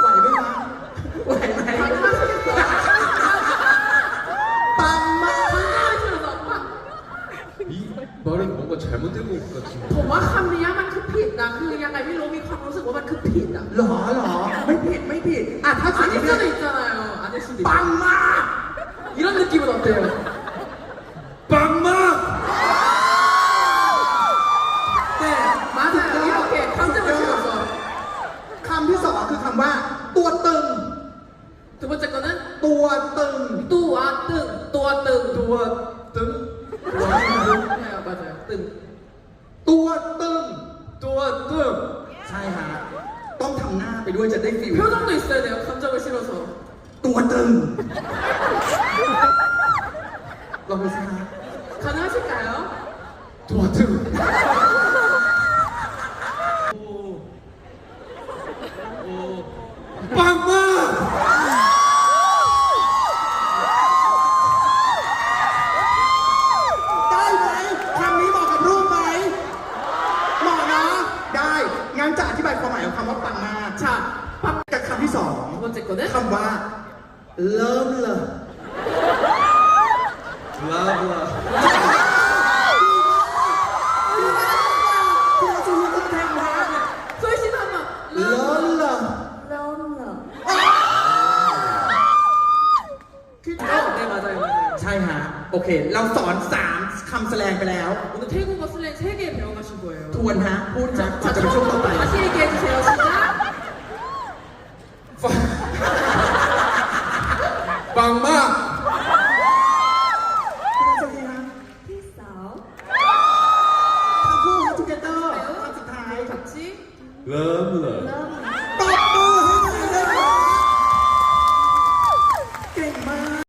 ไหวไหมคะไหวไหม ปังมาก 이 말은 뭔가 잘못된 것 같은데. ผมว่าคำนี้มันคือผิดนะ คือยังไงไม่รู้มีความรู้สึกว่ามันคือผิดอ่ะ หรอหรอ ไม่ผิดไม่ผิด อ่ะถ้าสิ่ง 아닐 ที่ 수도 있잖아요. 아닐 수도 ปัง 있잖아요. มาก 이런 느낌은 어때요? ตัวตึง 두 번째 거는 ตัวตึง 또아 뜬, 또아 뜬, 또아 뜬? 네, 맞아요. 뜬. ตัวตึง 또한 뜬! ใช่ฮะ ต้องทำหน้าไปด้วยจะได้ฟิล 표정도 있어야 돼요. 감정을 실어서. ตัวตึง ลองดูสิฮะ 가능하실까요? 또한 뜬! 오. 오. 빵마! ได้ไหมคำนี้เหมาะกับรูปไหมเหมาะนะ ได้ งั้นจะอธิบายความหมายของคำว่าปังมาก 자, 밥. กับคำที่สอง 두 번째 거는 คำว่า เริ่มเลย โอเค เราสอนสามคำแสดงไปแล้ว 오늘 태국어 슬랭 3개 배워가신 거예요. ทวนฮะ พูดจะก่อน 자, จะไปช่วงต่อไป 처음부터 다시 얘기해주세요. 시작. 빵마! พี่สาว ทั้งคู่ทูเกเตอร์คำสุดท้าย 같이 럼러. เริ่ม